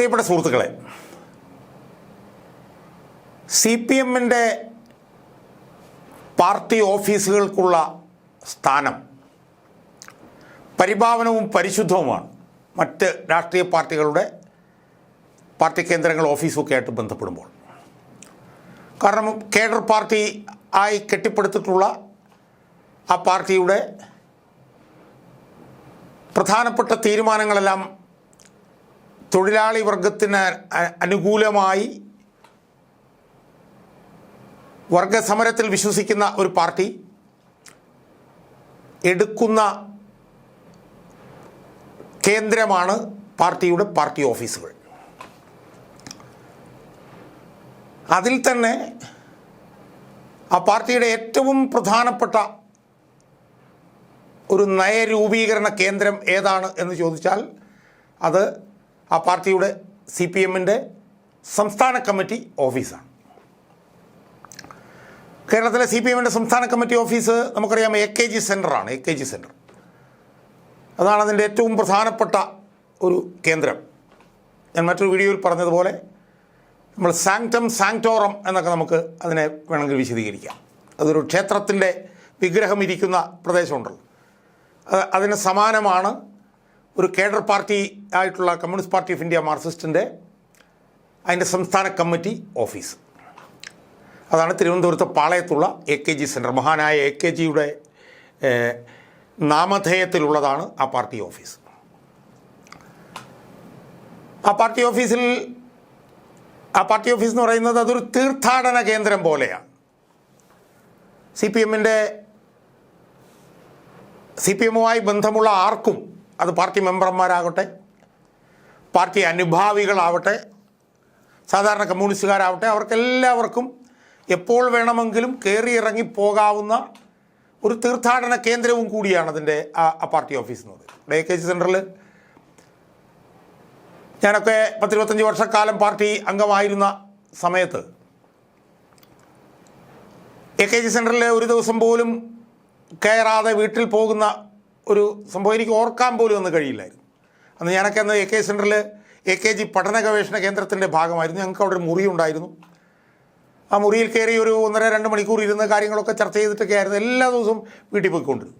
പ്രിയപ്പെട്ട സുഹൃത്തുക്കളെ C P എമ്മിന്റെ പാർട്ടി ഓഫീസുകൾക്കുള്ള സ്ഥാനം പരിഭാവനവും പരിശുദ്ധവുമാണ്. മറ്റ് രാഷ്ട്രീയ പാർട്ടികളുടെ പാർട്ടി കേന്ദ്രങ്ങൾ ഓഫീസൊക്കെ ആയിട്ട് ബന്ധപ്പെടുമ്പോൾ. കാരണം കേഡർ പാർട്ടി ആയി കെട്ടിപ്പടുത്തിട്ടുള്ള ആ പാർട്ടിയുടെ പ്രധാനപ്പെട്ട തീരുമാനങ്ങളെല്ലാം തൊഴിലാളി വർഗത്തിന് അനുകൂലമായി വർഗസമരത്തിൽ വിശ്വസിക്കുന്ന ഒരു പാർട്ടി എടുക്കുന്ന കേന്ദ്രമാണ് പാർട്ടിയുടെ പാർട്ടി ഓഫീസുകൾ. അതിൽ തന്നെ ആ പാർട്ടിയുടെ ഏറ്റവും പ്രധാനപ്പെട്ട ഒരു നയരൂപീകരണ കേന്ദ്രം ഏതാണ് എന്ന് ചോദിച്ചാൽ അത് ആ പാർട്ടിയുടെ സി പി എമ്മിന്റെ സംസ്ഥാന കമ്മിറ്റി ഓഫീസാണ്. കേരളത്തിലെ സി പി എമ്മിന്റെ സംസ്ഥാന കമ്മിറ്റി ഓഫീസ് നമുക്കറിയാം എ കെ ജി സെന്ററാണ് എ കെ ജി സെന്റർ അതാണ് അതിന്റെ ഏറ്റവും പ്രധാനപ്പെട്ട ഒരു കേന്ദ്രം. ഞാൻ മറ്റൊരു വീഡിയോയിൽ പറഞ്ഞതുപോലെ നമ്മൾ സാങ്ക്ടം സാങ്ക്ടോറം എന്നൊക്കെ നമുക്ക് അതിനെ വേണമെങ്കിൽ വിശദീകരിക്കാം. അതൊരു ക്ഷേത്രത്തിന്റെ വിഗ്രഹം ഇരിക്കുന്ന പ്രദേശമുണ്ടല്ലോ. അത് അതിന് സമാനമാണ് ഒരു കേഡർ പാർട്ടി ആയിട്ടുള്ള കമ്മ്യൂണിസ്റ്റ് പാർട്ടി ഓഫ് ഇന്ത്യ മാർക്സിസ്റ്റിന്റെ അതിന്റെ സംസ്ഥാന കമ്മിറ്റി ഓഫീസ്. അതാണ് തിരുവനന്തപുരത്ത് പാളയത്തുള്ള എ കെ ജി സെന്റർ മഹാനായ എ കെ ജിയുടെ നാമധേയത്തിലുള്ളതാണ് ആ പാർട്ടി ഓഫീസ്. ആ പാർട്ടി ഓഫീസിൽ ആ പാർട്ടി ഓഫീസ് എന്ന് പറയുന്നത് അതൊരു തീർത്ഥാടന കേന്ദ്രം പോലെയാണ്. സി പി എമ്മിന്റെ സി പി എമ്മുമായി ബന്ധമുള്ള ആർക്കും അത് പാർട്ടി മെമ്പർമാരാകട്ടെ പാർട്ടി അനുഭാവികളാവട്ടെ സാധാരണ കമ്മ്യൂണിസ്റ്റുകാരാവട്ടെ അവർക്കെല്ലാവർക്കും എപ്പോൾ വേണമെങ്കിലും കയറി ഇറങ്ങി പോകാവുന്ന ഒരു തീർത്ഥാടന കേന്ദ്രവും കൂടിയാണ് അതിന്റെ ആ പാർട്ടി ഓഫീസ് എന്ന് പറയുന്നത്. എ കെ ജി സെന്ററിൽ ഞാനൊക്കെ പത്തിരുപത്തഞ്ച് വർഷക്കാലം പാർട്ടി അംഗമായിരുന്ന സമയത്ത് എ കെ ജി സെന്ററിൽ ഒരു ദിവസം പോലും കയറാതെ വീട്ടിൽ പോകുന്ന ഒരു സംഭവം എനിക്ക് ഓർക്കാൻ പോലും ഒന്നും കഴിയില്ലായിരുന്നു. അന്ന് ഞാനൊക്കെ അന്ന് എ കെ സെന്ററിൽ എ കെ ജി പഠന ഗവേഷണ കേന്ദ്രത്തിന്റെ ഭാഗമായിരുന്നു. ഞങ്ങൾക്ക് അവിടെ ഒരു മുറി ഉണ്ടായിരുന്നു. ആ മുറിയിൽ കയറി ഒരു ഒന്നര രണ്ട് മണിക്കൂർ ഇരുന്ന് കാര്യങ്ങളൊക്കെ ചർച്ച ചെയ്തിട്ടൊക്കെ ആയിരുന്നു. എല്ലാ ദിവസവും വീട്ടിൽ പോയിക്കൊണ്ടിരുന്നു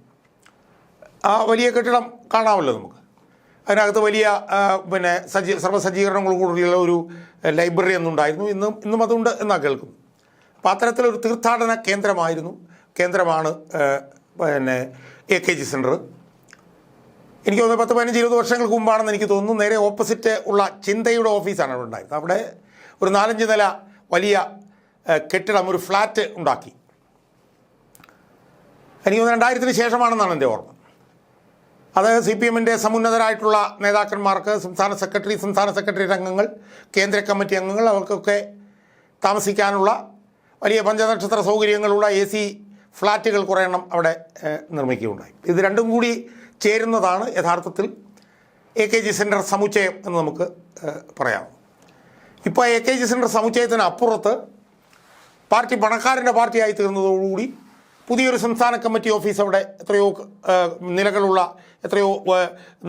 ആ വലിയ കെട്ടിടം കാണാമല്ലോ നമുക്ക്. അതിനകത്ത് വലിയ പിന്നെ സജ്ജീ സർവസജ്ജീകരണങ്ങൾ കൂടുതലുള്ള ഒരു ലൈബ്രറി എന്നുണ്ടായിരുന്നു ഇന്നും ഇന്നും അതുണ്ട് എന്നാണ് കേൾക്കുന്നു അപ്പോൾ അത്തരത്തിലൊരു തീർത്ഥാടന കേന്ദ്രമായിരുന്നു. കേന്ദ്രമാണ് പിന്നെ എ കെ ജി സെന്റർ എനിക്ക് തോന്നുന്നു പത്ത് പതിനഞ്ച് ഇരുപത് വർഷങ്ങൾക്ക് മുമ്പാണെന്ന് എനിക്ക് തോന്നുന്നു. നേരെ ഓപ്പോസിറ്റ് ഉള്ള ചിന്തയുടെ ഓഫീസാണ് അവിടെ ഉണ്ടായിരുന്നത്. അവിടെ ഒരു നാലഞ്ച് നില വലിയ കെട്ടിടം ഒരു ഫ്ലാറ്റ് ഉണ്ടാക്കി. എനിക്ക് തോന്നുന്നു രണ്ടായിരത്തിന് ശേഷമാണെന്നാണ് എന്റെ ഓർമ്മ. അത് സി പി എമ്മിന്റെ സമുന്നതരായിട്ടുള്ള നേതാക്കന്മാർക്ക് സംസ്ഥാന സെക്രട്ടറി സംസ്ഥാന സെക്രട്ടറി അംഗങ്ങൾ കേന്ദ്ര കമ്മിറ്റി അംഗങ്ങൾ അവർക്കൊക്കെ താമസിക്കാനുള്ള വലിയ പഞ്ചനക്ഷത്ര സൗകര്യങ്ങളുള്ള എ സി ഫ്ലാറ്റുകൾ കുറേ എണ്ണം അവിടെ നിർമ്മിക്കുകയുണ്ടായി. ഇത് രണ്ടും കൂടി ചേരുന്നതാണ് യഥാർത്ഥത്തിൽ എ കെ ജി സെന്റർ സമുച്ചയം എന്ന് നമുക്ക് പറയാം. ഇപ്പോൾ എ കെ ജി സെന്റർ സമുച്ചയത്തിന് അപ്പുറത്ത് പാർട്ടി പണക്കാരന്റെ പാർട്ടിയായി തീർന്നതോടുകൂടി പുതിയൊരു സംസ്ഥാന കമ്മിറ്റി ഓഫീസ് അവിടെ എത്രയോ നിലകളുള്ള എത്രയോ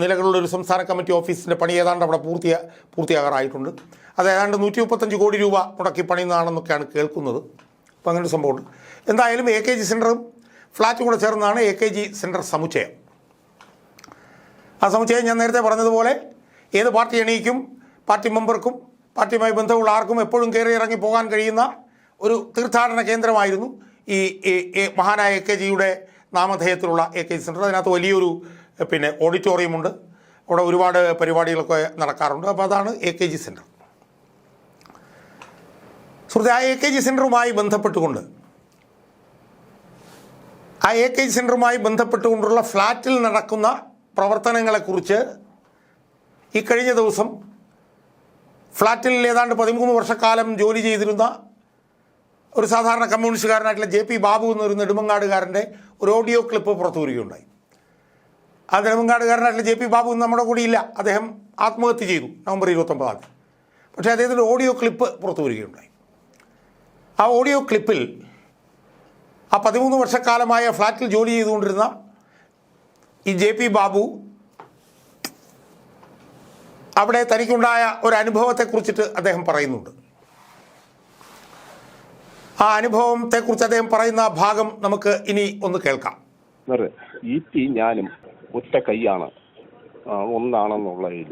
നിലകളുള്ള ഒരു സംസ്ഥാന കമ്മിറ്റി ഓഫീസിന്റെ പണി ഏതാണ്ട് അവിടെ പൂർത്തിയാ പൂർത്തിയാകാറായിട്ടുണ്ട്. അത് ഏതാണ്ട് നൂറ്റി മുപ്പത്തഞ്ച് കോടി രൂപ മുടക്കി പണിയുന്നതാണെന്നൊക്കെയാണ് കേൾക്കുന്നത്. അപ്പോൾ അങ്ങനെ ഒരു സംഭവമുണ്ട്. എന്തായാലും എ കെ ജി സെന്ററും ഫ്ലാറ്റും കൂടെ ചേർന്നതാണ് എ കെ ജി സെന്റർ സമുച്ചയം. ആ സമുച്ചയം ഞാൻ നേരത്തെ പറഞ്ഞതുപോലെ ഏത് പാർട്ടി എണീക്കും പാർട്ടി മെമ്പർക്കും പാർട്ടിയുമായി ബന്ധമുള്ള ആർക്കും എപ്പോഴും കയറി ഇറങ്ങി പോകാൻ കഴിയുന്ന ഒരു തീർത്ഥാടന കേന്ദ്രമായിരുന്നു ഈ മഹാനായ എ കെ ജിയുടെ നാമധേയത്തിലുള്ള എ കെ ജി സെന്റർ അതിനകത്ത് വലിയൊരു പിന്നെ ഓഡിറ്റോറിയമുണ്ട് അവിടെ ഒരുപാട് പരിപാടികളൊക്കെ നടക്കാറുണ്ട്. അപ്പോൾ അതാണ് എ കെ ജി സെന്റർ സുഹൃത്തെ ആ എ കെ ജി സെന്ററുമായി ബന്ധപ്പെട്ടുകൊണ്ട് ആ എ കെ സെന്ററുമായി ബന്ധപ്പെട്ടുകൊണ്ടുള്ള ഫ്ലാറ്റിൽ നടക്കുന്ന പ്രവർത്തനങ്ങളെക്കുറിച്ച് ഈ കഴിഞ്ഞ ദിവസം ഫ്ലാറ്റിൽ ഏതാണ്ട് പതിമൂന്ന് വർഷക്കാലം ജോലി ചെയ്തിരുന്ന ഒരു സാധാരണ കമ്മ്യൂണിസ്റ്റുകാരനായിട്ടുള്ള ജെ പി ബാബു എന്നൊരു നെടുമങ്ങാടുകാരന്റെ ഒരു ഓഡിയോ ക്ലിപ്പ് പുറത്തു വരികയുണ്ടായി. ആ നെടുമങ്ങാടുകാരനായിട്ടുള്ള ജെ പി ബാബു നമ്മുടെ കൂടി ഇല്ല. അദ്ദേഹം ആത്മഹത്യ ചെയ്തു നവംബർ ഇരുപത്തൊമ്പതാം പക്ഷേ അദ്ദേഹത്തിന്റെ ഓഡിയോ ക്ലിപ്പ് പുറത്തു വരികയുണ്ടായി. ആ ഓഡിയോ ക്ലിപ്പിൽ ആ പതിമൂന്ന് വർഷക്കാലമായ ഫ്ലാറ്റിൽ ജോലി ചെയ്തുകൊണ്ടിരുന്ന ഈ ജെ പി ബാബു അവിടെ തനിക്കുണ്ടായ ഒരു അനുഭവത്തെക്കുറിച്ചിട്ട് അദ്ദേഹം പറയുന്നുണ്ട്. ആ അനുഭവത്തെക്കുറിച്ച് അദ്ദേഹം പറയുന്ന ഭാഗം നമുക്ക് ഇനി ഒന്ന് കേൾക്കാം. ഈ പി ഞാനും ഒറ്റ കൈയാണ് ഒന്നാണെന്നുള്ളതിൽ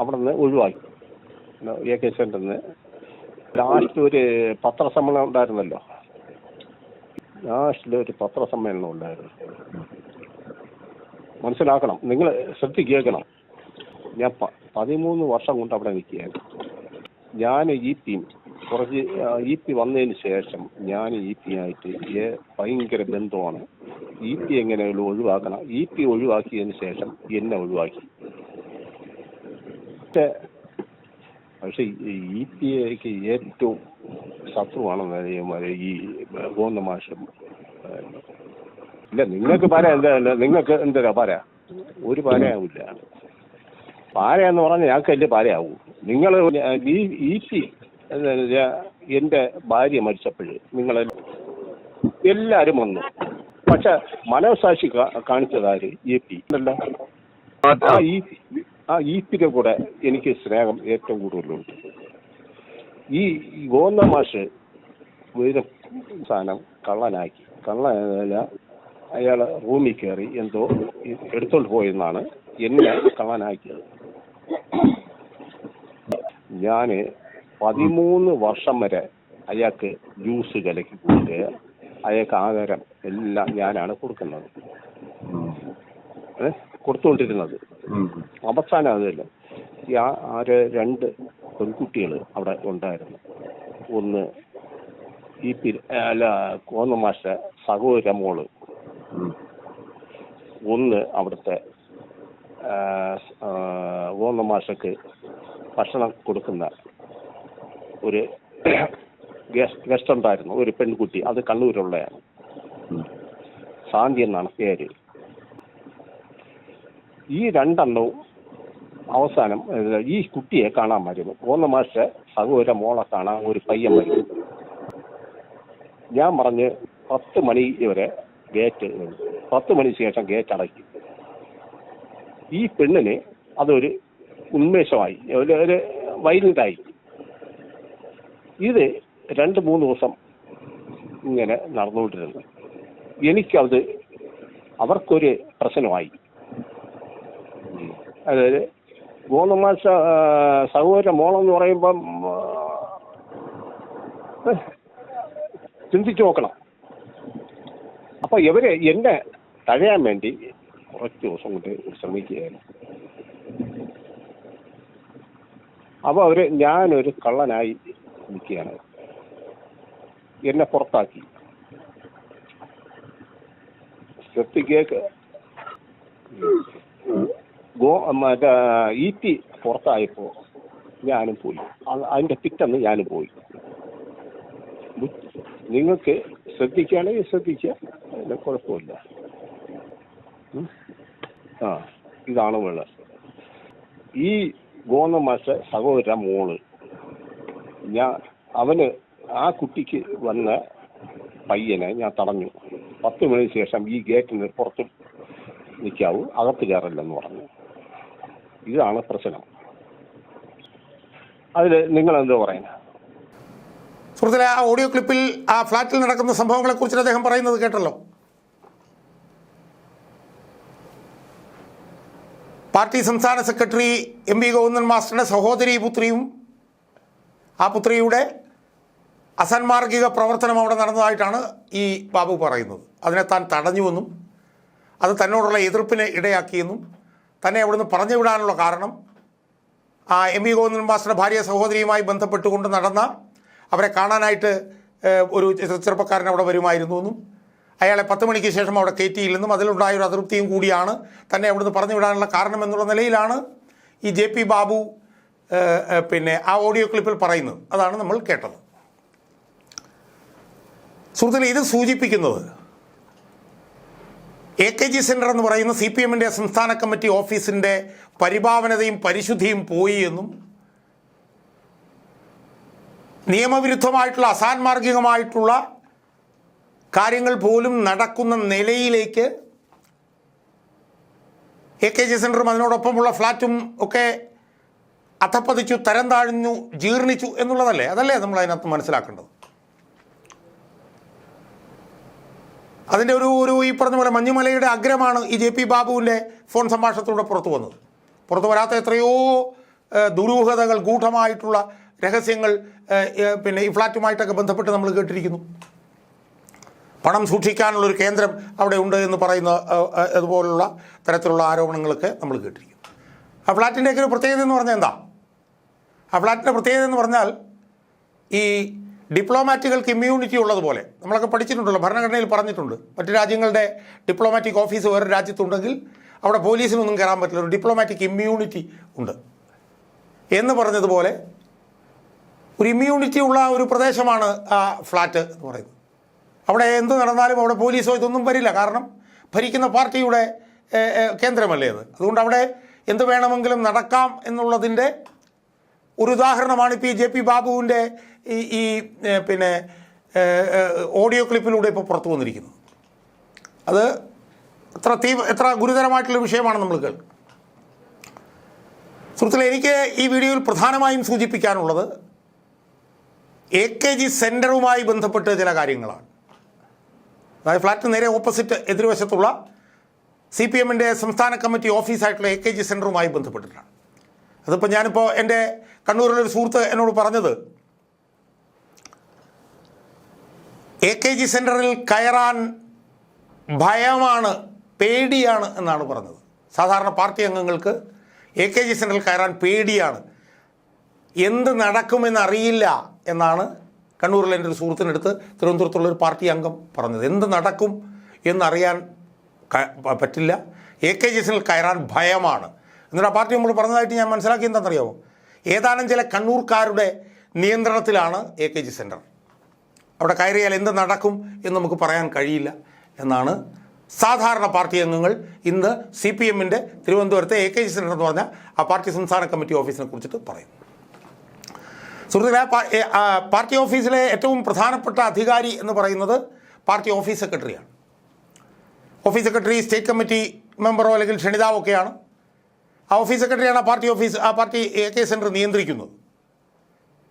അവിടെ നിന്ന് ഒഴിവാക്കി. എ കെ സെന്ററിൽ നിന്ന് ലാസ്റ്റ് ഒരു പത്രസമ്മേളനം ഉണ്ടായിരുന്നല്ലോ ലാസ്റ്റിൽ ഒരു പത്രസമ്മേളനം ഉണ്ടായിരുന്നു. മനസ്സിലാക്കണം. നിങ്ങൾ ശ്രദ്ധി കേൾക്കണം. ഞാൻ പതിമൂന്ന് വർഷം കൊണ്ട് അവിടെ നിൽക്കുകയാണ്. ഞാൻ ഇ പി കുറച്ച് ഇ പി വന്നതിന് ശേഷം ഞാൻ ഇ പി ആയിട്ട് ഭയങ്കര ബന്ധമാണ്. ഇ പി എങ്ങനെയുള്ള ഒഴിവാക്കണം? ഇ പി ഒഴിവാക്കിയതിന് ശേഷം എന്നെ ഒഴിവാക്കി. പക്ഷേ ഇ പി എക്ക് ഏറ്റവും ശത്രുവാണെന്ന് അറിയുമ്പോൾ ഈ ഗോന്ന മാഷും ഇല്ല നിങ്ങൾക്ക് പാര എന്താ നിങ്ങൾക്ക് എന്താ പാര? ഒരു പാരയാവില്ല. പാരയെന്ന് പറഞ്ഞാൽ ഞങ്ങൾക്ക് എന്റെ പാരയാവൂ. നിങ്ങൾ ഈ ഭാര്യ മരിച്ചപ്പോൾ നിങ്ങൾ എല്ലാരും വന്നു. പക്ഷെ മനസാക്ഷി കാണിച്ചതാര് എ പി. അല്ല. ആ ഈ ആ ഈ പിന്നെ കൂടെ എനിക്ക് സ്നേഹം ഏറ്റവും കൂടുതലുണ്ട്. ഈ ഗോന്ന മാഷ് ഒരു സാധനം കള്ളനാക്കി. കള്ളനല്ല അയാൾ റൂമിൽ കയറി എന്തോ എടുത്തോണ്ട് പോയെന്നാണ് എന്നെ കള്ളനാക്കിയത്. ഞാൻ പതിമൂന്ന് വർഷം വരെ അയാൾക്ക് ജ്യൂസ് കലക്കി കൊടുക്കുക അയാൾക്ക് ആഹാരം എല്ലാം ഞാനാണ് കൊടുക്കുന്നത്? കൊടുത്തുകൊണ്ടിരുന്നത് അവസാനം അതല്ല. ഈ ആര് രണ്ട് പെൺകുട്ടികൾ അവിടെ ഉണ്ടായിരുന്നു. ഒന്ന് ഈ പി അല്ല കോന്നമാഷ സഹോദര മോൾ. ഒന്ന് അവിടുത്തെ കോന്നമാശക്ക് ഭക്ഷണം കൊടുക്കുന്ന ഒരു ഗസ്റ്റ് ഗസ്റ്റ് ഉണ്ടായിരുന്നു ഒരു പെൺകുട്ടി. അത് കണ്ണൂരുള്ളതാണ് ശാന്തി എന്നാണ് പേര്. ഈ രണ്ടെണ്ണവും അവസാനം ഈ കുട്ടിയെ കാണാൻ വരുന്നു മൂന്ന് മാസ സഹോര മോളെ കാണാൻ ഒരു പയ്യൻ വരും. ഞാൻ പറഞ്ഞ് പത്ത് മണി വരെ ഗേറ്റ് പത്ത് മണി ശേഷം ഗേറ്റ് അടയ്ക്കും. ഈ പെണ്ണിന് അതൊരു ഉന്മേഷമായി ഒരു വൈലന്റായി ഇത് രണ്ട് മൂന്ന് ദിവസം ഇങ്ങനെ നടന്നുകൊണ്ടിരുന്നു. എനിക്കത് അവർക്കൊരു പ്രശ്നമായി. അതായത് ഗോതമാശ സഹോദര മോളെന്ന് പറയുമ്പം ചിന്തിച്ചു നോക്കണം. അപ്പൊ ഇവർ എന്നെ തഴയാൻ വേണ്ടി കുറച്ച് ദിവസം കൊണ്ട് ശ്രമിക്കുകയായിരുന്നു അപ്പൊ അവർ ഞാനൊരു കള്ളനായി നിൽക്കുകയാണ്. എന്നെ പുറത്താക്കി. ശ്രദ്ധിക്കേക്ക്. ഗോ മറ്റേ ഇ ടി പുറത്തായപ്പോൾ ഞാനും പോയി. അതിന്റെ പിറ്റന്ന് ഞാനും പോയി. നിങ്ങൾക്ക് ശ്രദ്ധിക്കുകയാണെങ്കിൽ ശ്രദ്ധിക്കുക. അതിന് കുഴപ്പമില്ല. ആ ഇതാണ് വേണ്ടത്. ഈ ഗോന്ന മാഷ സഹോദര മോൾ ഞാൻ അവന് ആ കുട്ടിക്ക് വന്ന പയ്യനെ ഞാൻ തടഞ്ഞു. പത്ത് മണിക്ക് ശേഷം ഈ ഗേറ്റിന് പുറത്ത് നിൽക്കാവൂ അകത്ത് കയറില്ലെന്ന് പറഞ്ഞു. ഇതാണ് പ്രശ്നം. അതിൽ നിങ്ങൾ എന്തോ പറയുന്നത് സുഹൃത്തിലെ ആ ഓഡിയോ ക്ലിപ്പിൽ ആ ഫ്ലാറ്റിൽ നടക്കുന്ന സംഭവങ്ങളെ കുറിച്ച് അദ്ദേഹം പറയുന്നത് കേട്ടല്ലോ. പാർട്ടി സംസ്ഥാന സെക്രട്ടറി എം വി ഗോവിന്ദൻ മാസ്റ്ററുടെ സഹോദരി പുത്രിയും ആ പുത്രിയുടെ അസന്മാർഗിക പ്രവർത്തനം അവിടെ നടന്നതായിട്ടാണ് ഈ ബാബു പറയുന്നത്. അതിനെ താൻ തടഞ്ഞുവെന്നും അത് തന്നോടുള്ള എതിർപ്പിന് ഇടയാക്കിയെന്നും തന്നെ അവിടുന്ന് പറഞ്ഞു വിടാനുള്ള കാരണം ആ എം വി ഗോവിന്ദൻ ഭാര്യ സഹോദരിയുമായി ബന്ധപ്പെട്ടുകൊണ്ട് നടന്ന അവരെ കാണാനായിട്ട് ഒരു ചെറു- ചെറുപ്പക്കാരൻ അവിടെ വരുമായിരുന്നു എന്നും അയാളെ പത്ത് മണിക്ക് ശേഷം അവിടെ കയറ്റിയില്ലെന്നും അതിലുണ്ടായ ഒരു അതൃപ്തിയും കൂടിയാണ് തന്നെ അവിടുന്ന് പറഞ്ഞു വിടാനുള്ള കാരണം എന്നുള്ള നിലയിലാണ് ഈ ജെ പി ബാബു പിന്നെ ആ ഓഡിയോ ക്ലിപ്പിൽ പറയുന്നത്. അതാണ് നമ്മൾ കേട്ടത്. സുഹൃത്തുക്കളെ ഇത് സൂചിപ്പിക്കുന്നത് എ കെ ജി സെന്റർ എന്ന് പറയുന്ന സി പി എമ്മിന്റെ സംസ്ഥാന കമ്മിറ്റി ഓഫീസിന്റെ പരിഭാവനതയും പരിശുദ്ധിയും പോയി എന്നും നിയമവിരുദ്ധമായിട്ടുള്ള അസാൻമാർഗികമായിട്ടുള്ള കാര്യങ്ങൾ പോലും നടക്കുന്ന നിലയിലേക്ക് എ കെ ജി സെന്ററും അതിനോടൊപ്പമുള്ള ഫ്ലാറ്റും ഒക്കെ അധപ്പതിച്ചു തരം താഴ്ന്നു ജീർണിച്ചു എന്നുള്ളതല്ലേ? അതല്ലേ നമ്മൾ അതിനകത്ത് മനസ്സിലാക്കേണ്ടത്. അതിന്റെ ഒരു ഒരു ഈ പറഞ്ഞ പോലെ മഞ്ഞുമലയുടെ അഗ്രമാണ് ഈ ജെ പി ബാബുവിന്റെ ഫോൺ സംഭാഷണത്തിലൂടെ പുറത്തു വന്നത്. പുറത്തു വരാത്ത എത്രയോ ദുരൂഹതകൾ ഗൂഢമായിട്ടുള്ള രഹസ്യങ്ങൾ പിന്നെ ഈ ഫ്ലാറ്റുമായിട്ടൊക്കെ ബന്ധപ്പെട്ട് നമ്മൾ കേട്ടിരിക്കുന്നു. പണം സൂക്ഷിക്കാനുള്ള ഒരു കേന്ദ്രം അവിടെ ഉണ്ട് എന്ന് പറയുന്ന അതുപോലുള്ള തരത്തിലുള്ള ആരോപണങ്ങളൊക്കെ നമ്മൾ കേട്ടിരിക്കുന്നു. ആ ഫ്ലാറ്റിന്റെയൊക്കെ ഒരു പ്രത്യേകത എന്ന് പറഞ്ഞാൽ എന്താ? ആ ഫ്ലാറ്റിന്റെ പ്രത്യേകത എന്ന് പറഞ്ഞാൽ ഈ ഡിപ്ലോമാറ്റുകൾക്ക് ഇമ്മ്യൂണിറ്റി ഉള്ളതുപോലെ നമ്മളൊക്കെ പഠിച്ചിട്ടുണ്ടല്ലോ ഭരണഘടനയിൽ പറഞ്ഞിട്ടുണ്ട്. മറ്റു രാജ്യങ്ങളുടെ ഡിപ്ലോമാറ്റിക് ഓഫീസ് വേറെ രാജ്യത്തുണ്ടെങ്കിൽ അവിടെ പോലീസിനൊന്നും കയറാൻ പറ്റില്ല ഒരു ഡിപ്ലോമാറ്റിക് ഇമ്മ്യൂണിറ്റി ഉണ്ട്. എന്ന് പറഞ്ഞതുപോലെ ഒരു ഇമ്മ്യൂണിറ്റി ഉള്ള ഒരു പ്രദേശമാണ് ആ ഫ്ലാറ്റ് എന്ന് പറയുന്നത്. അവിടെ എന്ത് നടന്നാലും അവിടെ പോലീസോ ഇതൊന്നും വരില്ല. കാരണം ഭരിക്കുന്ന പാർട്ടിയുടെ കേന്ദ്രമല്ലേ അത്. അതുകൊണ്ട് അവിടെ എന്ത് വേണമെങ്കിലും നടക്കാം എന്നുള്ളതിന്റെ ഒരു ഉദാഹരണമാണ് ഇപ്പോൾ ഈ ജെ പി ബാബുവിന്റെ ഈ ഈ പിന്നെ ഓഡിയോ ക്ലിപ്പിലൂടെ ഇപ്പോൾ പുറത്തു വന്നിരിക്കുന്നു. അത് എത്ര തീവ്ര എത്ര ഗുരുതരമായിട്ടുള്ള വിഷയമാണ് നമ്മൾ കേൾക്കുന്നത് സുഹൃത്തുക്കളെ എനിക്ക് ഈ വീഡിയോയിൽ പ്രധാനമായും സൂചിപ്പിക്കാനുള്ളത് എ കെ ജി സെന്ററുമായി ബന്ധപ്പെട്ട് ചില കാര്യങ്ങളാണ്. അതായത് ഫ്ലാറ്റ് നേരെ ഓപ്പോസിറ്റ് എതിർവശത്തുള്ള സി പി എമ്മിന്റെ സംസ്ഥാന കമ്മിറ്റി ഓഫീസായിട്ടുള്ള എ കെ ജി സെന്ററുമായി ബന്ധപ്പെട്ടിട്ടാണ്. അതിപ്പോൾ ഞാനിപ്പോൾ എന്റെ കണ്ണൂരിലൊരു സുഹൃത്ത് എന്നോട് പറഞ്ഞത് എ കെ ജി സെന്ററിൽ കയറാൻ ഭയമാണ് പേടിയാണ് എന്നാണ് പറഞ്ഞത്. സാധാരണ പാർട്ടി അംഗങ്ങൾക്ക് എ കെ ജി സെന്ററിൽ കയറാൻ പേടിയാണ്. എന്ത് നടക്കുമെന്നറിയില്ല എന്നാണ് കണ്ണൂരിൽ എന്റെ ഒരു സുഹൃത്തിനടുത്ത് തിരുവനന്തപുരത്തുള്ള ഒരു പാർട്ടി അംഗം പറഞ്ഞത്. എന്ത് നടക്കും എന്നറിയാൻ പറ്റില്ല. എ കെ ജി സെന്ററിൽ കയറാൻ ഭയമാണ്. എന്നിട്ട് ആ പാർട്ടി നമ്മൾ പറഞ്ഞതായിട്ട് ഞാൻ മനസ്സിലാക്കി എന്താണെന്നറിയാമോ ഏതാനും ചില കണ്ണൂർക്കാരുടെ നിയന്ത്രണത്തിലാണ് എ കെ ജി സെന്റർ അവിടെ കയറിയാൽ എന്ത് നടക്കും എന്ന് നമുക്ക് പറയാൻ കഴിയില്ല എന്നാണ് സാധാരണ പാർട്ടി അംഗങ്ങൾ ഇന്ന് സി പി എമ്മിന്റെ തിരുവനന്തപുരത്തെ എ കെ ജി സെന്റർ എന്ന് പറഞ്ഞ ആ പാർട്ടി സംസ്ഥാന കമ്മിറ്റി ഓഫീസിനെ കുറിച്ചിട്ട് പറയുന്നു. സുഹൃത്തുക്കളെ പാർട്ടി ഓഫീസിലെ ഏറ്റവും പ്രധാനപ്പെട്ട അധികാരി എന്ന് പറയുന്നത് പാർട്ടി ഓഫീസ് സെക്രട്ടറിയാണ്. ഓഫീസ് സെക്രട്ടറി സ്റ്റേറ്റ് കമ്മിറ്റി മെമ്പറോ അല്ലെങ്കിൽ ക്ഷണിതാവോ ഒക്കെയാണ് ആ ഓഫീസ് സെക്രട്ടറിയാണ് ആ പാർട്ടി ഓഫീസ് ആ പാർട്ടി എ കെ സെന്റർ നിയന്ത്രിക്കുന്നത്.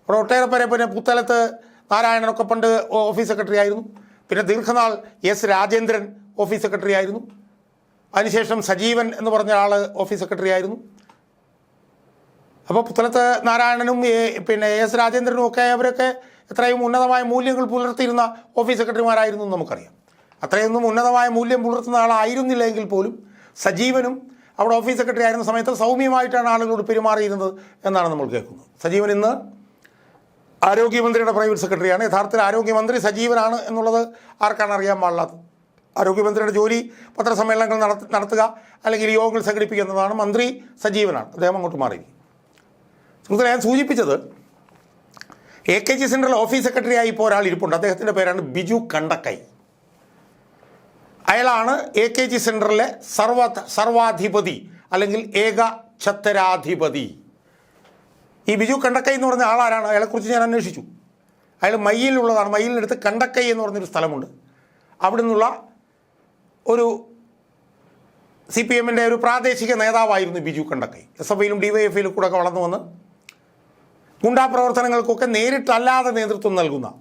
അവിടെ ഒട്ടേറെ പേരെ പിന്നെ പുത്തലത്ത് നാരായണനൊക്കെ പണ്ട് ഓഫീസ് സെക്രട്ടറി ആയിരുന്നു. പിന്നെ ദീർഘനാൾ എസ് രാജേന്ദ്രൻ ഓഫീസ് സെക്രട്ടറി ആയിരുന്നു. അതിനുശേഷം സജീവൻ എന്ന് പറഞ്ഞ ആൾ ഓഫീസ് സെക്രട്ടറി ആയിരുന്നു. അപ്പോൾ പുത്തലത്ത് നാരായണനും പിന്നെ എസ് രാജേന്ദ്രനും ഒക്കെ അവരൊക്കെ എത്രയും ഉന്നതമായ മൂല്യങ്ങൾ പുലർത്തിയിരുന്ന ഓഫീസ് സെക്രട്ടറിമാരായിരുന്നു നമുക്കറിയാം. അത്രയൊന്നും ഉന്നതമായ മൂല്യം പുലർത്തുന്ന ആളായിരുന്നില്ല എങ്കിൽ പോലും സജീവനും അവിടെ ഓഫീസ് സെക്രട്ടറി ആയിരുന്ന സമയത്ത് സൗമ്യമായിട്ടാണ് ആളുകളോട് പെരുമാറിയിരുന്നത് എന്നാണ് നമ്മൾ കേൾക്കുന്നത്. സജീവൻ ഇന്ന് ആരോഗ്യമന്ത്രിയുടെ പ്രൈവറ്റ് സെക്രട്ടറിയാണ്. യഥാർത്ഥത്തിൽ ആരോഗ്യമന്ത്രി സജീവനാണ് എന്നുള്ളത് ആർക്കാണ് അറിയാൻ പാടില്ലാത്തത്? ആരോഗ്യമന്ത്രിയുടെ ജോലി പത്രസമ്മേളനങ്ങൾ നടത്ത നടത്തുക അല്ലെങ്കിൽ യോഗങ്ങൾ സംഘടിപ്പിക്കുക എന്നതാണ് മന്ത്രി സജീവനാണ്. അദ്ദേഹം അങ്ങോട്ട് മാറി. സുഹൃത്തുക്കളെ ഞാൻ സൂചിപ്പിച്ചത് A K G central office secretary ആയി ഇപ്പോൾ ഒരാൾ ഇരിപ്പുണ്ട്. അദ്ദേഹത്തിന്റെ പേരാണ് ബിജു കണ്ടക്കൈ. അയാളാണ് എ കെ ജി സെന്ററിലെ സർവ സർവാധിപതി അല്ലെങ്കിൽ ഏക ഛത്തരാധിപതി ഈ ബിജു കണ്ടക്കൈ എന്ന് പറഞ്ഞ ആളാരാണ്? അയാളെക്കുറിച്ച് ഞാൻ അന്വേഷിച്ചു. അയാൾ മയ്യിലുള്ളതാണ് മയ്യിലിനടുത്ത് കണ്ടക്കൈ എന്ന് പറഞ്ഞൊരു സ്ഥലമുണ്ട്. അവിടെ നിന്നുള്ള ഒരു സി പി എമ്മിന്റെ ഒരു പ്രാദേശിക നേതാവായിരുന്നു ബിജു കണ്ടക്കൈ. എസ് എഫ് ഐയിലും ഡി വൈ എഫ് ഐയിലും കൂടെ ഒക്കെ വളർന്നു വന്ന് ഗുണ്ടാ പ്രവർത്തനങ്ങൾക്കൊക്കെ നേരിട്ടല്ലാതെ നേതൃത്വം നൽകുന്ന.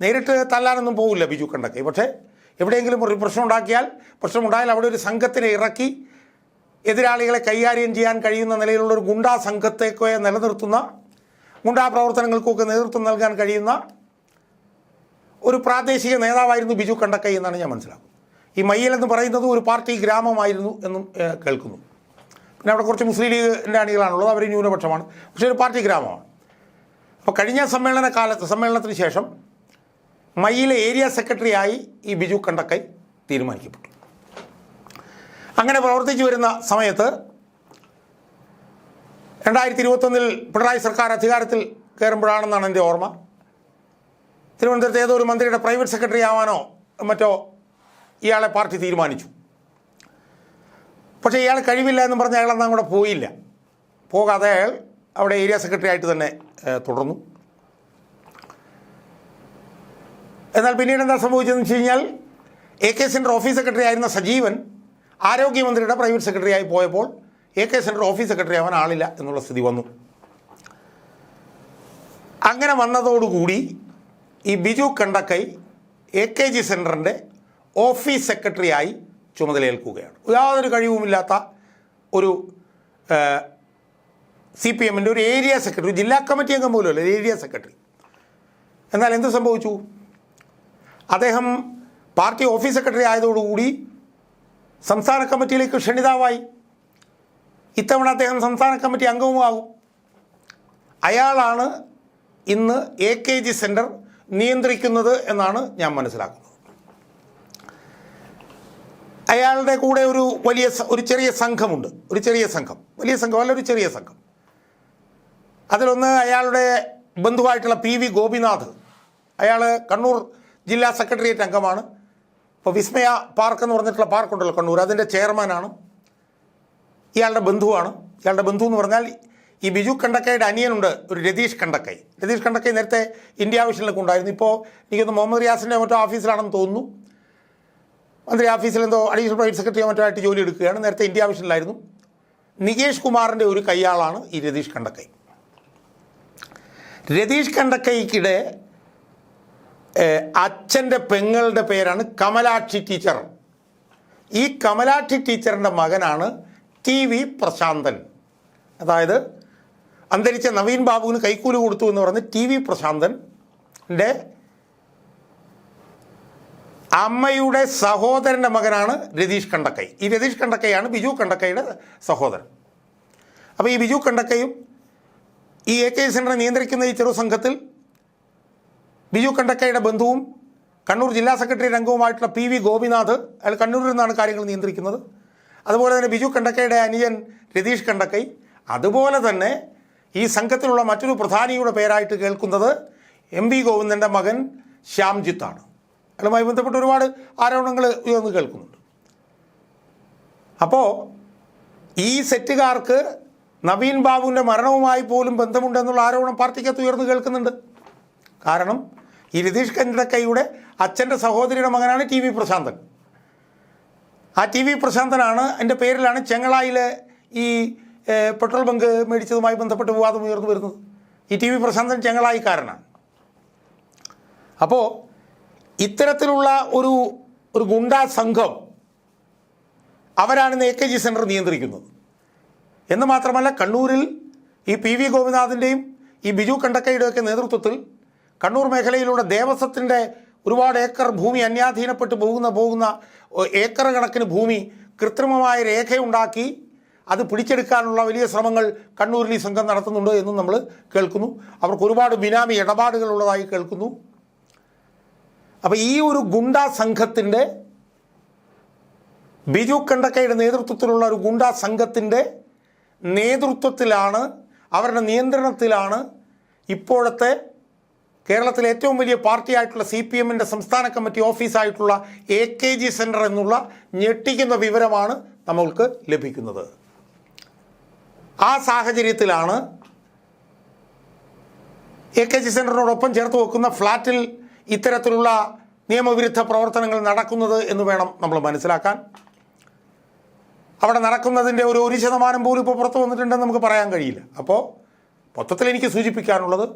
നേരിട്ട് തല്ലാനൊന്നും പോകില്ല ബിജു കണ്ടക്കൈ. പക്ഷേ എവിടെയെങ്കിലും ഒരു പ്രശ്നം ഉണ്ടാക്കിയാൽ പ്രശ്നമുണ്ടായാൽ അവിടെ ഒരു സംഘത്തിനെ ഇറക്കി എതിരാളികളെ കൈകാര്യം ചെയ്യാൻ കഴിയുന്ന നിലയിലുള്ള ഒരു ഗുണ്ടാ സംഘത്തെയൊക്കെ നിലനിർത്തുന്ന ഗുണ്ടാ പ്രവർത്തനങ്ങൾക്കൊക്കെ നേതൃത്വം നൽകാൻ കഴിയുന്ന ഒരു പ്രാദേശിക നേതാവായിരുന്നു ബിജു കണ്ടക്കൈ എന്നാണ് ഞാൻ മനസ്സിലാക്കുന്നത്. ഈ മയ്യൽ എന്ന് പറയുന്നത് ഒരു പാർട്ടി ഗ്രാമമായിരുന്നു എന്നും കേൾക്കുന്നു. പിന്നെ അവിടെ കുറച്ച് മുസ്ലിം ലീഗിന്റെ അണികളാണുള്ളത് അവർ ന്യൂനപക്ഷമാണ്. പക്ഷേ ഒരു പാർട്ടി ഗ്രാമമാണ്. അപ്പോൾ കഴിഞ്ഞ സമ്മേളന കാലത്ത് സമ്മേളനത്തിന് ശേഷം മയ്യിലെ ഏരിയ സെക്രട്ടറിയായി ഈ ബിജു കണ്ടക്കൈ തീരുമാനിക്കപ്പെട്ടു. അങ്ങനെ പ്രവർത്തിച്ചു വരുന്ന സമയത്ത് രണ്ടായിരത്തി ഇരുപത്തൊന്നിൽ പിണറായി സർക്കാർ അധികാരത്തിൽ കയറുമ്പോഴാണെന്നാണ് എന്റെ ഓർമ്മ. തിരുവനന്തപുരത്ത് ഏതോ ഒരു മന്ത്രിയുടെ പ്രൈവറ്റ് സെക്രട്ടറി ആവാനോ മറ്റോ ഇയാളെ പാർട്ടി തീരുമാനിച്ചു. പക്ഷേ ഇയാൾ കഴിവില്ല എന്ന് പറഞ്ഞ് അയാൾ അന്ന് അങ്ങോട്ട് പോയില്ല. പോകാതെ അയാൾ അവിടെ ഏരിയ സെക്രട്ടറി ആയിട്ട് തന്നെ തുടർന്നു. എന്നാൽ പിന്നീട് എന്താ സംഭവിച്ചതെന്ന് വെച്ച് കഴിഞ്ഞാൽ എ കെ സിന്റെ ഓഫീസ് സെക്രട്ടറി ആയിരുന്ന സജീവൻ ആരോഗ്യമന്ത്രിയുടെ പ്രൈവറ്റ് സെക്രട്ടറി ആയി പോയപ്പോൾ A K centre office secretary ആവാൻ ആളില്ല എന്നുള്ള സ്ഥിതി വന്നു. അങ്ങനെ വന്നതോടുകൂടി ഈ Biju Kandakkai A K G സെന്ററിന്റെ ഓഫീസ് സെക്രട്ടറിയായി ചുമതലയേൽക്കുകയാണ്. യാതൊരു കഴിവുമില്ലാത്ത ഒരു സി പി എമ്മിന്റെ ഒരു ഏരിയ സെക്രട്ടറി ജില്ലാ കമ്മിറ്റി അംഗം പോലുമല്ല ഏരിയ സെക്രട്ടറി. എന്നാൽ എന്ത് സംഭവിച്ചു? അദ്ദേഹം പാർട്ടി ഓഫീസ് സെക്രട്ടറി ആയതോടുകൂടി സംസ്ഥാന കമ്മിറ്റിയിലേക്ക് ക്ഷണിതാവായി. ഇത്തവണ അദ്ദേഹം സംസ്ഥാന കമ്മിറ്റി അംഗവുമാകും. അയാളാണ് ഇന്ന് എ കെ ജി സെന്റർ നിയന്ത്രിക്കുന്നത് എന്നാണ് ഞാൻ മനസ്സിലാക്കുന്നത്. അയാളുടെ കൂടെ ഒരു വലിയ ഒരു ചെറിയ സംഘമുണ്ട്. ഒരു ചെറിയ സംഘം. വലിയ സംഘം അല്ല ഒരു ചെറിയ സംഘം. അതിലൊന്ന് അയാളുടെ ബന്ധുവായിട്ടുള്ള പി വി ഗോപിനാഥ്. അയാൾ കണ്ണൂർ ജില്ലാ സെക്രട്ടേറിയറ്റ് അംഗമാണ്. ഇപ്പോൾ വിസ്മയ പാർക്ക് എന്ന് പറഞ്ഞിട്ടുള്ള പാർക്ക് ഉണ്ടല്ലോ കണ്ണൂർ. അതിന്റെ ചെയർമാനാണ് ഇയാളുടെ ബന്ധുവാണ്. ഇയാളുടെ ബന്ധു എന്ന് പറഞ്ഞാൽ ഈ ബിജു കണ്ടക്കയുടെ അനിയനുണ്ട് ഒരു രതീഷ് കണ്ടക്കൈ. രതീഷ് കണ്ടക്കൈ നേരത്തെ ഇന്ത്യ ആവശ്യത്തിലൊക്കെ ഉണ്ടായിരുന്നു. ഇപ്പോൾ എനിക്കൊന്ന് മുഹമ്മദ് റിയാസിന്റെ മറ്റോ ഓഫീസിലാണെന്ന് തോന്നുന്നു. മന്ത്രി ഓഫീസിൽ എന്തോ അഡീഷണൽ പ്രൈവറ്റ് സെക്രട്ടറി മറ്റോ ആയിട്ട് ജോലി എടുക്കുകയാണ്. നേരത്തെ ഇന്ത്യ വിഷനിലായിരുന്നു നികേഷ് കുമാറിന്റെ ഒരു കൈയാളാണ് ഈ രതീഷ് കണ്ടക്കൈ. രതീഷ് കണ്ടക്കൈക്കിടെ അച്ഛന്റെ പെങ്ങളുടെ പേരാണ് കമലാക്ഷി ടീച്ചർ. ഈ കമലാക്ഷി ടീച്ചറിന്റെ മകനാണ് ടി വി പ്രശാന്തൻ. അതായത് അന്തരിച്ച നവീൻ ബാബുവിന് കൈക്കൂലി കൊടുത്തു എന്ന് പറഞ്ഞ് ടി വി പ്രശാന്തന്റെ അമ്മയുടെ സഹോദരന്റെ മകനാണ് രതീഷ് കണ്ടക്കൈ. ഈ രതീഷ് കണ്ടക്കൈയാണ് ബിജു കണ്ടക്കൈയുടെ സഹോദരൻ. അപ്പോൾ ഈ ബിജു കണ്ടക്കയും ഈ എ കെ സെന്ററെ നിയന്ത്രിക്കുന്ന ഈ ചെറു സംഘത്തിൽ ബിജു കണ്ടക്കയുടെ ബന്ധുവും കണ്ണൂർ ജില്ലാ സെക്രട്ടറി രംഗവുമായിട്ടുള്ള പി വി ഗോപിനാഥ് അയാൾ കണ്ണൂരിൽ നിന്നാണ് കാര്യങ്ങൾ നിയന്ത്രിക്കുന്നത്. അതുപോലെ തന്നെ ബിജു കണ്ടക്കയുടെ അനിയൻ രതീഷ് കണ്ടക്കൈ. അതുപോലെ തന്നെ ഈ സംഘത്തിലുള്ള മറ്റൊരു പ്രധാനിയുടെ പേരായിട്ട് കേൾക്കുന്നത് എം വി ഗോവിന്ദന്റെ മകൻ ശ്യാംജിത്താണ് അയാളുമായി ബന്ധപ്പെട്ട് ഒരുപാട് ആരോപണങ്ങൾ ഉയർന്നു കേൾക്കുന്നുണ്ട്. അപ്പോൾ ഈ സെറ്റുകാർക്ക് നവീൻ ബാബുവിന്റെ മരണവുമായി പോലും ബന്ധമുണ്ടെന്നുള്ള ആരോപണം പാർട്ടിക്കകത്ത് ഉയർന്നു കേൾക്കുന്നുണ്ട്. കാരണം ഈ രതീഷ് കണ്ടക്കൈയുടെ അച്ഛന്റെ സഹോദരിയുടെ മകനാണ് ടി വി പ്രശാന്തൻ. ആ ടി വി പ്രശാന്തനാണ് എന്റെ പേരിലാണ് ചെങ്ങളായിലെ ഈ പെട്രോൾ ബങ്ക് മേടിച്ചതുമായി ബന്ധപ്പെട്ട് വിവാദം ഉയർന്നു വരുന്നത്. ഈ ടി വി പ്രശാന്തൻ ചെങ്ങളായിക്കാരനാണ്. അപ്പോൾ ഇത്തരത്തിലുള്ള ഒരു ഒരു ഗുണ്ടാ സംഘം അവരാണ് ഇന്ന് എ കെ ജി സെന്റർ നിയന്ത്രിക്കുന്നത്. എന്ന് മാത്രമല്ല കണ്ണൂരിൽ ഈ പി വി ഗോപിനാഥിന്റെയും ഈ ബിജു കണ്ടക്കയുടെയൊക്കെ നേതൃത്വത്തിൽ കണ്ണൂർ മേഖലയിലുള്ള ദേവസ്വത്തിന്റെ ഒരുപാട് ഏക്കർ ഭൂമി അന്യാധീനപ്പെട്ട് പോകുന്ന പോകുന്ന ഏക്കർ കണക്കിന് ഭൂമി കൃത്രിമമായ രേഖയുണ്ടാക്കി അത് പിടിച്ചെടുക്കാനുള്ള വലിയ ശ്രമങ്ങൾ കണ്ണൂരിൽ ഈ സംഘം നടത്തുന്നുണ്ട് എന്നും നമ്മൾ കേൾക്കുന്നു. അവർക്ക് ഒരുപാട് ബിനാമി ഇടപാടുകൾ ഉള്ളതായി കേൾക്കുന്നു. അപ്പോൾ ഈ ഒരു ഗുണ്ടാ സംഘത്തിന്റെ ബിജു കണ്ടക്കയുടെ നേതൃത്വത്തിലുള്ള ഒരു ഗുണ്ടാ സംഘത്തിന്റെ നേതൃത്വത്തിലാണ് അവരുടെ നിയന്ത്രണത്തിലാണ് ഇപ്പോഴത്തെ കേരളത്തിലെ ഏറ്റവും വലിയ പാർട്ടിയായിട്ടുള്ള സി പി എമ്മിന്റെ സംസ്ഥാന കമ്മിറ്റി ഓഫീസായിട്ടുള്ള എ കെ ജി സെന്റർ എന്നുള്ള ഞെട്ടിക്കുന്ന വിവരമാണ് നമ്മൾക്ക് ലഭിക്കുന്നത്. ആ സാഹചര്യത്തിലാണ് എ കെ ജി സെന്ററിനോടൊപ്പം ചേർത്ത് വെക്കുന്ന ഫ്ലാറ്റിൽ ഇത്തരത്തിലുള്ള നിയമവിരുദ്ധ പ്രവർത്തനങ്ങൾ നടക്കുന്നത് എന്ന് വേണം നമ്മൾ മനസ്സിലാക്കാൻ. അവിടെ നടക്കുന്നതിന്റെ ഒരു ഒരു ശതമാനം പോലും ഇപ്പോൾ പുറത്തു വന്നിട്ടുണ്ടെന്ന് നമുക്ക് പറയാൻ കഴിയില്ല. അപ്പോൾ മൊത്തത്തിൽ എനിക്ക് സൂചിപ്പിക്കാനുള്ളത്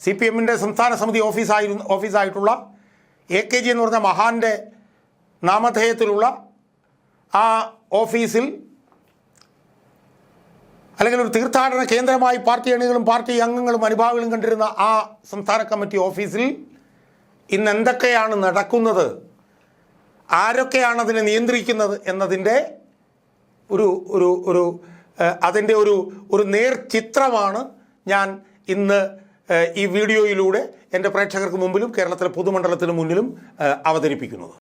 സി പി എമ്മിന്റെ സംസ്ഥാന സമിതി ഓഫീസായിരുന്നു ഓഫീസായിട്ടുള്ള എ കെ ജി എന്ന് പറഞ്ഞ മഹാന്റെ നാമധേയത്തിലുള്ള ആ ഓഫീസിൽ അല്ലെങ്കിൽ ഒരു തീർത്ഥാടന കേന്ദ്രമായി പാർട്ടി അണികളും പാർട്ടി അംഗങ്ങളും അനുഭാവികളും കണ്ടിരുന്ന ആ സംസ്ഥാന കമ്മിറ്റി ഓഫീസിൽ ഇന്ന് എന്തൊക്കെയാണ് നടക്കുന്നത്? ആരൊക്കെയാണ് അതിനെ നിയന്ത്രിക്കുന്നത് എന്നതിന്റെ ഒരു ഒരു ഒരു അതിന്റെ ഒരു ഒരു നേർചിത്രമാണ് ഞാൻ ഇന്ന് ഈ വീഡിയോയിലൂടെ എന്റെ പ്രേക്ഷകർക്ക് മുമ്പിലും കേരളത്തിലെ പൊതുമണ്ഡലത്തിന് മുന്നിലും അവതരിപ്പിക്കുന്നത്.